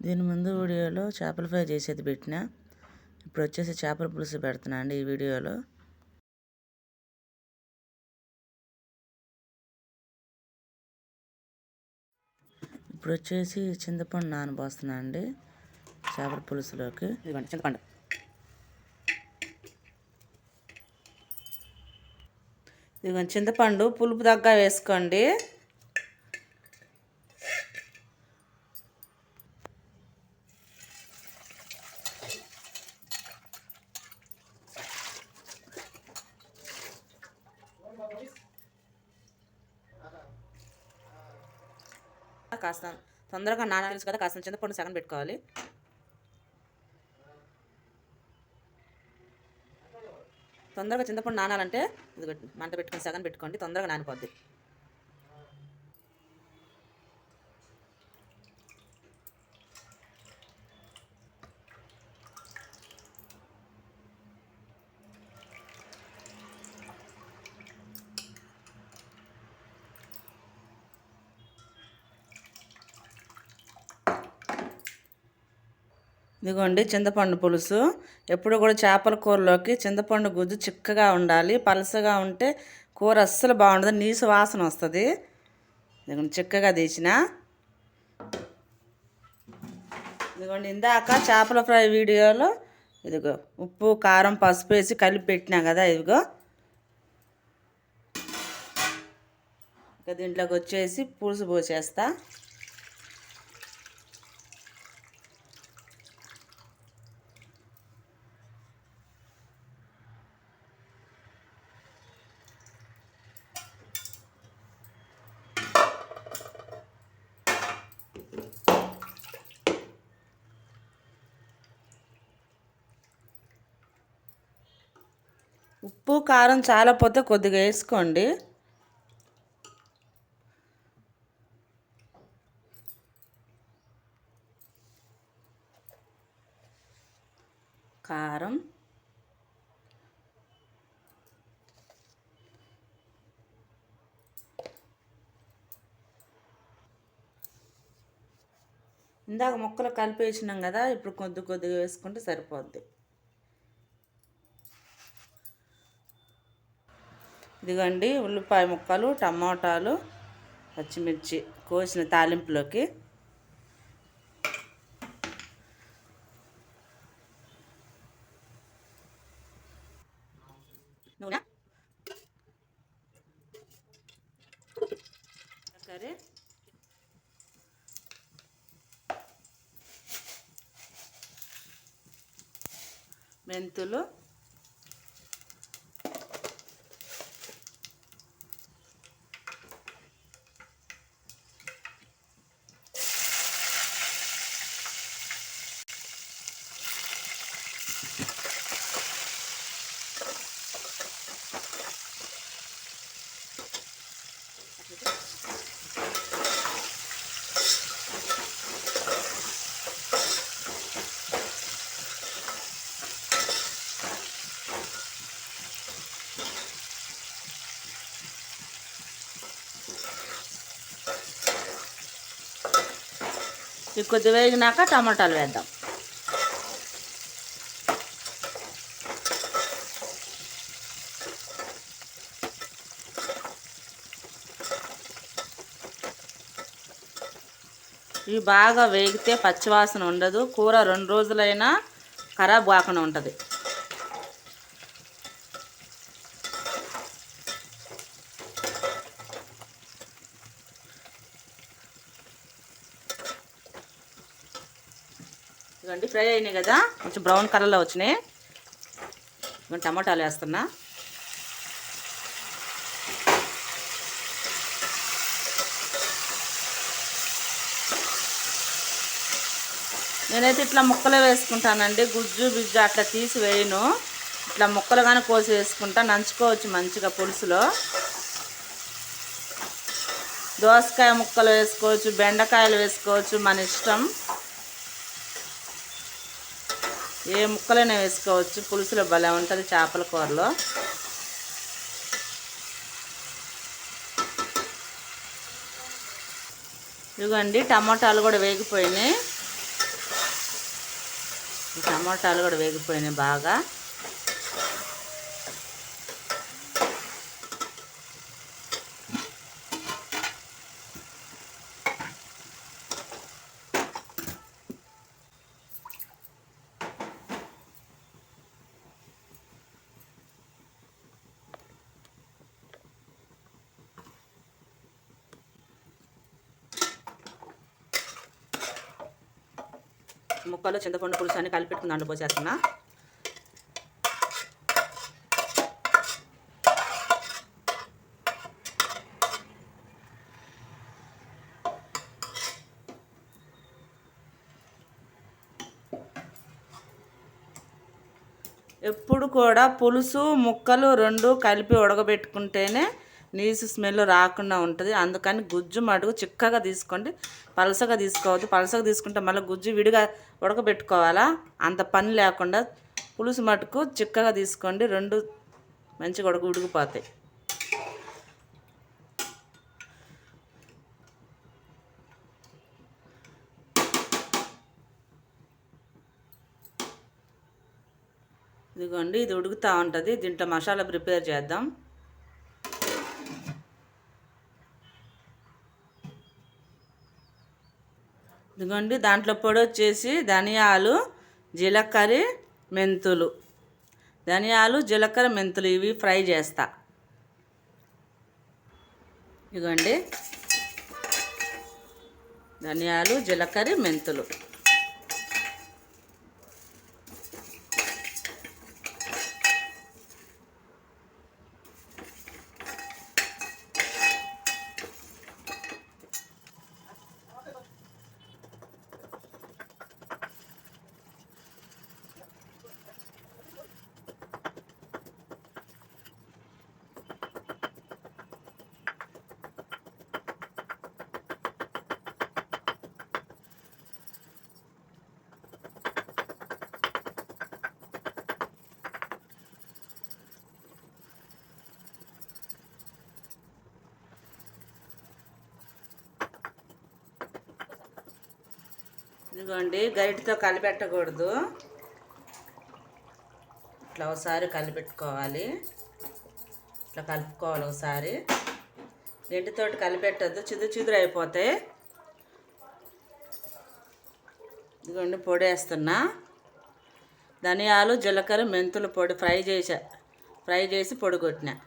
దీని ముందు వీడియోలో చేపల ఫ్రై చేసేది పెట్టిన ఇప్పుడు వచ్చేసి చేపల పులుసు పెడుతున్నా అండి ఈ వీడియోలో. ఇప్పుడు వచ్చేసి చింతపండు నానబోస్తున్నా అండి చేపల పులుసులోకి. ఇదిగోండి చింతపండు. ఇదిగోండి చింతపండు పులుపు తగ్గ వేసుకోండి. కాస్త తొందరగా నాన్న తెలుసు కదా కాస్త చింతపండు సగం పెట్టుకోవాలి. తొందరగా చింతపండు నానాలంటే ఇది మంట పెట్టుకొని సగం పెట్టుకోండి తొందరగా నానిపోద్ది. ఇదిగోండి చింతపండు పులుసు. ఎప్పుడు కూడా చేపల కూరలోకి చింతపండు గుజ్జు చిక్కగా ఉండాలి. పలసగా ఉంటే కూర అస్సలు బాగుండదు. నీసు వాసన వస్తుంది. ఇదిగోండి చిక్కగా తీసిన. ఇదిగోండి ఇందాక చేపల ఫ్రై వీడియోలో ఇదిగో ఉప్పు కారం పసుపు వేసి కలిపి పెట్టినా కదా ఇదిగో. ఇక దీంట్లోకి వచ్చేసి పులుసు పోసేస్తా. ఉప్పు కారం చాలా పోతే కొద్దిగా వేసుకోండి. కారం. ఇందాక ముక్కలు కలిపేసినాం కదా ఇప్పుడు కొద్ది కొద్దిగా వేసుకుంటే సరిపోద్ది. ఇదిగోండి ఉల్లిపాయ ముక్కలు టమాటాలు పచ్చిమిర్చి కోసిన తాలింపులోకి. నూనె. సరే మెంతులు. ఇవి కొద్ది వేగినాక టమాటాలు వేద్దాం. ఇవి బాగా వేగితే పచ్చివాసన ఉండదు. కూర రెండు రోజులైనా ఖరాబ్ కాకుండా ఉంటుంది. ఇవ్వండి ఫ్రై అయినాయి కదా. కొంచెం బ్రౌన్ కలర్లో వచ్చినాయి. ఇవ్వండి టమాటాలు వేస్తున్నా. నేనైతే ఇట్లా ముక్కలు వేసుకుంటానండి. గుజ్జు బిజ్జు అట్లా తీసి వేయను. ఇట్లా ముక్కలు కానీ కోసి వేసుకుంటా. నంచుకోవచ్చు మంచిగా పులుసులో. దోసకాయ ముక్కలు వేసుకోవచ్చు బెండకాయలు వేసుకోవచ్చు మన ఇష్టం. ఏ ముక్కలైనా వేసుకోవచ్చు. పులుసులో భలే ఉంటుంది చేపల కూరలో. ఇదిగోండి టమాటాలు కూడా వేగిపోయినాయి. టమాటాలు కూడా వేగిపోయినాయి బాగా. ముక్కలు చింతపండు పులుసు అన్ని కలిపెట్టుకుని దాంట్లో పోసేస్తున్నా. ఎప్పుడు కూడా పులుసు ముక్కలు రెండు కలిపి ఉడకబెట్టుకుంటేనే నీసు స్మెల్ రాకుండా ఉంటుంది. అందుకని గుజ్జు మడుగు చిక్కగా తీసుకోండి. పలసగా తీసుకోవద్దు. పలసగా తీసుకుంటే మళ్ళీ గుజ్జు విడిగా ఉడకబెట్టుకోవాలా? అంత పని లేకుండా పులుసు మటుకు చిక్కగా తీసుకోండి. రెండు మంచిగా ఉడక ఉడికిపోతాయి. ఇదిగోండి ఇది ఉడుకుతూ ఉంటుంది. దీంట్లో మసాలా ప్రిపేర్ చేద్దాం. ఇదిగోండి దాంట్లో పొడి వచ్చేసి ధనియాలు జీలకర్ర మెంతులు. ధనియాలు జీలకర్ర మెంతులు ఇవి ఫ్రై చేస్తా. ఇదిగోండి. ధనియాలు జీలకర్ర మెంతులు. ఇదిగోండి గరిటతో కలిపెట్టకూడదు. ఇట్లా ఒకసారి కలిపెట్టుకోవాలి. ఇట్లా కలుపుకోవాలి ఒకసారి. గంటితోటి కలిపెట్టద్దు చిదురు చిదురు అయిపోతాయి. ఇదిగోండి పొడి వేస్తున్నా. ధనియాలు జీలకర్ర మెంతులు పొడి ఫ్రై చేసా. ఫ్రై చేసి పొడి కొట్టినా.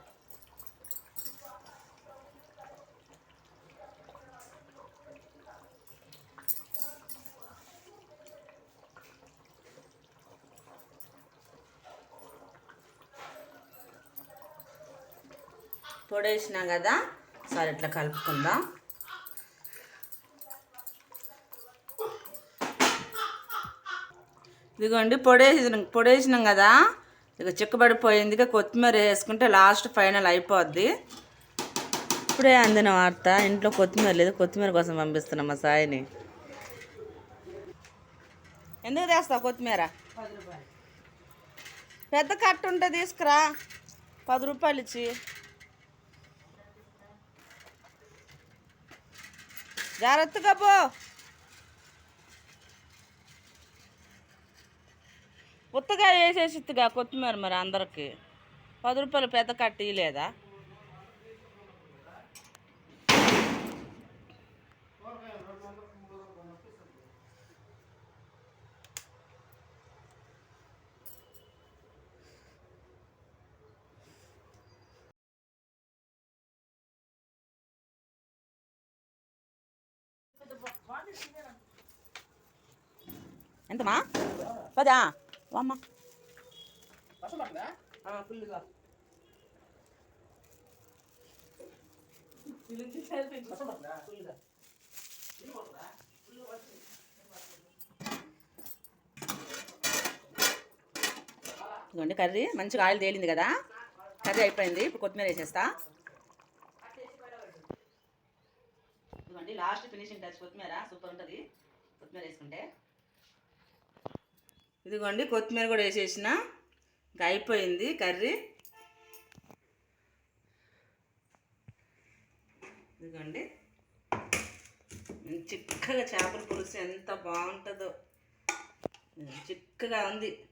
పొడి వేసినాం కదా? సరే ఇట్లా కలుపుకుందాం. ఇదిగోండి పొడేసి పొడేసినాం కదా? ఇక చిక్కబడిపోయింది. ఇక కొత్తిమీర వేసుకుంటే లాస్ట్ ఫైనల్ అయిపోద్ది. ఇప్పుడే అందిన వార్త ఇంట్లో కొత్తిమీర లేదు. కొత్తిమీర కోసం పంపిస్తున్నాం మా సాయిని. ఎందుకు తెస్తావు కొత్తిమీర? పెద్ద కట్ట ఉంటే తీసుకురా. పది రూపాయలు ఇచ్చి. జాగ్రత్తగా పో. ఉత్తగా వేసేసిగా కొత్తిమీర మరి అందరికి. పది రూపాయలు పెద్ద కట్టి లేదా ఎంతమా పదా. ఫుల్గా ఇదిగోండి కర్రీ. మంచిగా ఆయిల్ తేలింది కదా. కర్రీ అయిపోయింది. ఇప్పుడు కొత్తిమీర వేసేస్తా. లాస్ట్ ఫినిషింగ్ టచ్ కొత్తిమీర సూపర్ ఉంటుంది. కొత్తిమీర వేసుకుంటే. ఇదిగోండి కొత్తిమీర కూడా వేసేసిన. ఇంకా అయిపోయింది కర్రీ. ఇదిగోండి. చిక్కగా చేపల పులుసు ఎంత బాగుంటుందో. చిక్కగా ఉంది.